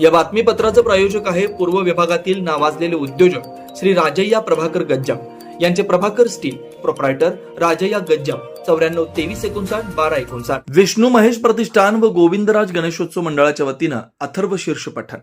या बातमीपत्राचं प्रायोजक आहे पूर्व विभागातील नावाजलेले उद्योजक श्री राजय्या प्रभाकर गज्जाम. यांचे प्रभाकर स्टील प्रोप्रायटर राजय्या गज्जाम. चौऱ्याण्णव तेवीस एकोणसाठ बारा एकोणसाठ. विष्णू महेश प्रतिष्ठान व गोविंदराज गणेशोत्सव मंडळाच्या वतीनं अथर्व शीर्ष पठण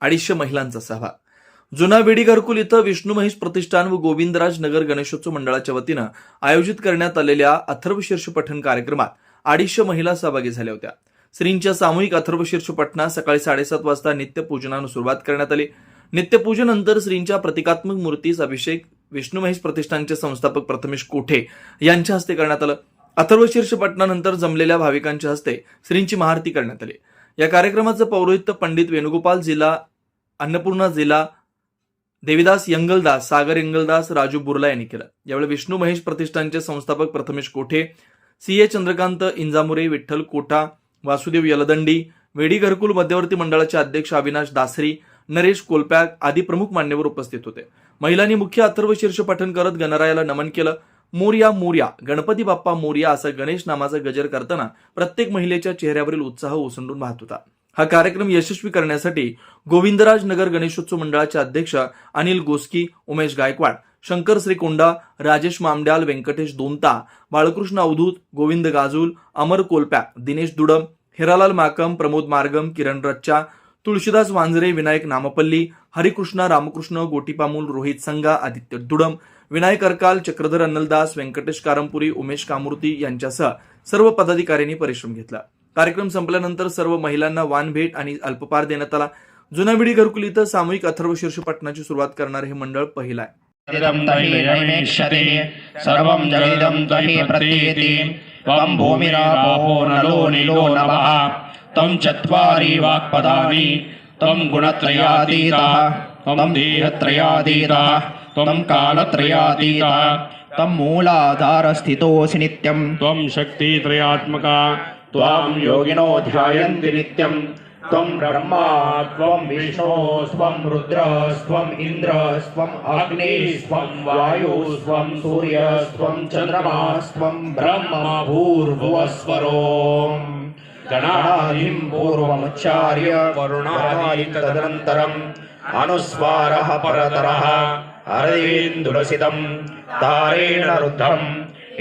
अडीचशे महिलांचा सहभाग जुना वेडी घरकुल इथं विष्णू महेश प्रतिष्ठान व गोविंदराज नगर गणेशोत्सव मंडळाच्या वतीनं आयोजित करण्यात आलेल्या अथर्व शीर्ष पठण कार्यक्रमात अडीचशे महिला सहभागी झाल्या होत्या. श्रींच्या सामूहिक अथर्वशीर्ष पठणास सकाळी साडेसात वाजता नित्यपूजनानं सुरुवात करण्यात आली. नित्यपूजनंतर श्रींच्या प्रतिकात्मक मूर्तीस अभिषेक विष्णू महेश प्रतिष्ठानचे संस्थापक प्रथमेश कोठे यांच्या हस्ते करण्यात आलं. अथर्वशीर्ष पठणानंतर जमलेल्या भाविकांच्या हस्ते श्रींची महाआरती करण्यात आली. या कार्यक्रमाचं पौरोहित्य पंडित वेणुगोपाल जिल्हा अन्नपूर्णा जिल्हा देविदास यंगलदास सागर यंगलदास राजू बुर्ला यांनी केलं. यावेळी विष्णू महेश प्रतिष्ठानचे संस्थापक प्रथमेश कोठे सी ए चंद्रकांत इंजामुरे विठ्ठल कोठा वासुदेव यलदंडी वेडी घरकुल मध्यवर्ती मंडळाचे अध्यक्ष अविनाश दासरी नरेश कोलप्याक आदी प्रमुख मान्यवर उपस्थित होते. महिलांनी मुख्य अथर्व शीर्ष पठण करत गणरायाला नमन केलं. मोर्या मोर्या गणपती बाप्पा मोर्या असा गणेश नामाचा गजर करताना प्रत्येक महिलेच्या चेहऱ्यावरील उत्साह ओसंडून वाहत होता. हा कार्यक्रम यशस्वी करण्यासाठी गोविंदराज नगर गणेशोत्सव मंडळाचे अध्यक्ष अनिल गोस्की उमेश गायकवाड शंकर श्रीकोंडा राजेश मामड्याल व्यंकटेश दोनता बाळकृष्ण अवधूत गोविंद गाजूल अमर कोलप्या दिनेश दुडम हिरालाल माकम प्रमोद मार्गम किरण रच्चा तुळशीदास वांजरे विनायक नामपल्ली हरिकृष्णा रामकृष्ण गोटीपामूल रोहित संगा आदित्य दुडम विनायक अरकाल चक्रधर अन्नलदास व्यंकटेश कारंपुरी उमेश कामूर्ती यांच्यासह सर्व पदाधिकाऱ्यांनी परिश्रम घेतला. कार्यक्रम संपल्यानंतर सर्व महिलांना वान भेट आणि अल्पपार देण्यात आला. जुनाविडी घरकुल इथं सामूहिक अथर्व शीर्ष पठणाची सुरुवात करणारे हे मंडळ पहिलं आहे. त्वम् भूमिरापो नलो नीलो नवः त्वम् चत्वारि वाक्पदानि। त्वम् गुणत्रयातीता। त्वम् देहत्रयातीता। त्वम् कालत्रयातीता। त्वम् मूलाधारस्थितोऽसि नित्यम्। त्वम् शक्तित्रयात्मका। त्वाम् योगिनो ध्यायन्ति नित्यम्। त्वं ब्रह्मा त्वं विष्णुस्त्वं रुद्रस्त्वम् इन्द्रस्त्वम् अग्निस्त्वं वायुस्त्वं सूर्यस्त्वं चन्द्रमास्त्वं ब्रह्म भूर्भुवस्वरो गणाधिं पूर्वमुच्चार्य वरुणादि तदनन्तरम् अनुस्वारः परतरः हरेन्दुलसितं तारेण रुद्धम्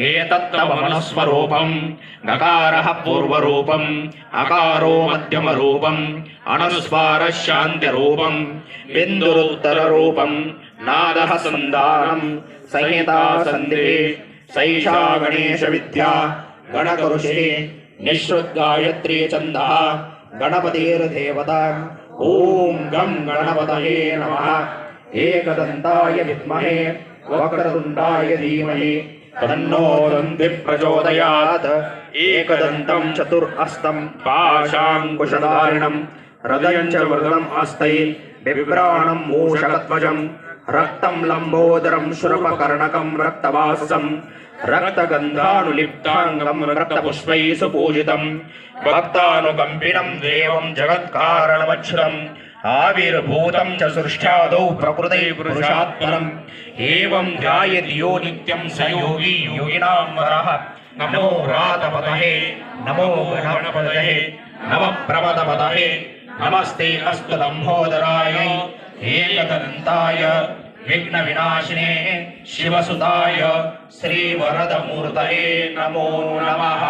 एतत्तव मनस्वरूपम् गकारः पूर्वरूपम् अकारो मध्यमरूपम् अनुस्वारः शान्त्यरूपम् बिन्दुरुत्तररूपम् नादः सन्दानम् संहिता सन्धिः सैषा गणेशविद्या गणकऋषिः निःश्रुद्गायत्री छन्दः गणपतिर्देवता ॐ गं गणपतये नमः। एकदन्ताय विद्महे वक्रतुण्डाय धीमहि तन्नो दन्ति प्रचोदयात् एकदन्तं चतुरस्तं पाशाङ्कुशधारिणं हृदयं च वृदम् अस्मै बिभ्राणं मूषकध्वजं रक्तं लम्बोदरं शुरपकर्णकं रक्तवासं रक्तगन्धानुलिप्ताङ्गं रक्तपुष्पैः सुपूजितं भक्तानुकम्पिनं देवं जगत्कारणमच्छ्रम् आविर्भूतं च सृष्ट्यादौ प्रकृते पुरुषात्मनम् एवं ध्यायति यो नित्यं स योगी योगिनां वरः। नमो रातपतये नमो गणपतये नमः प्रमदपतये नमस्ते अस्तु लम्भोदराय एकदन्ताय विघ्नविनाशिने शिवसुताय श्रीवरदमूर्तये नमो नमः।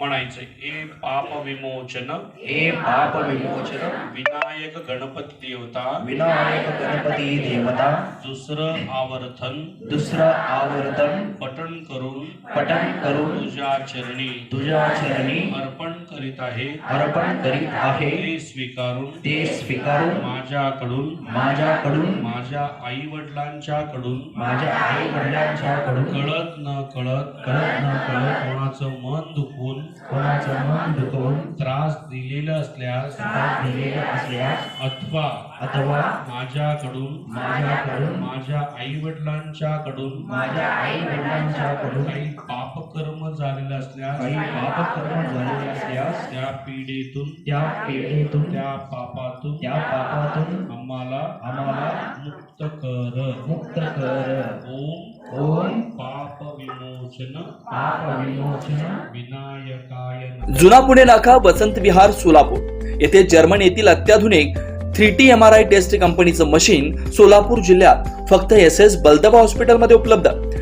म्हणायचं हे पाप विमोचन हे पाप विमोचन विनायक गणपती देवता विनायक गणपती देवता दुसरं आवर्तन दुसरं आवर्तन पठण करून पठन करून तुझ्या चरणी तुझ्या चरणी अर्पण करीत आहे. अर्पण करीत आहे. ते स्वीकारून ते स्वीकारून माझ्याकडून माझ्याकडून माझ्या आई वडिलांच्या कडून माझ्या आई वडिलांच्याकडून कळत न कळत कळत न कळत कोणाचं मन दुखून कोणाचं मन दुखवून त्रास दिलेला असल्यास त्रास दिलेला असल्यास अथवा अथवा माझ्याकडून माझ्याकडून माझ्या आई वडिलांच्या कडून माझ्या आई वडिलांच्याकडून काही पापकर्म झालेलं असल्यास काही पापकर्म झालेले असल्यास त्या पिढीतून त्या पिढीतून त्या पापातून त्या पापातून आम्हाला आम्हाला मुक्त कर. मुक्त कर. ओम ओम पाप विमोचन पाप विमोचन विनायकाय. जुना पुणे नाका वसंत विहार सोलापूर. येथे जर्मन येथील अत्याधुनिक three T M R I test कंपनीचं मशीन सोलापूर जिल्ह्यात फक्त एस एस बलदबा हॉस्पिटलमध्ये उपलब्ध.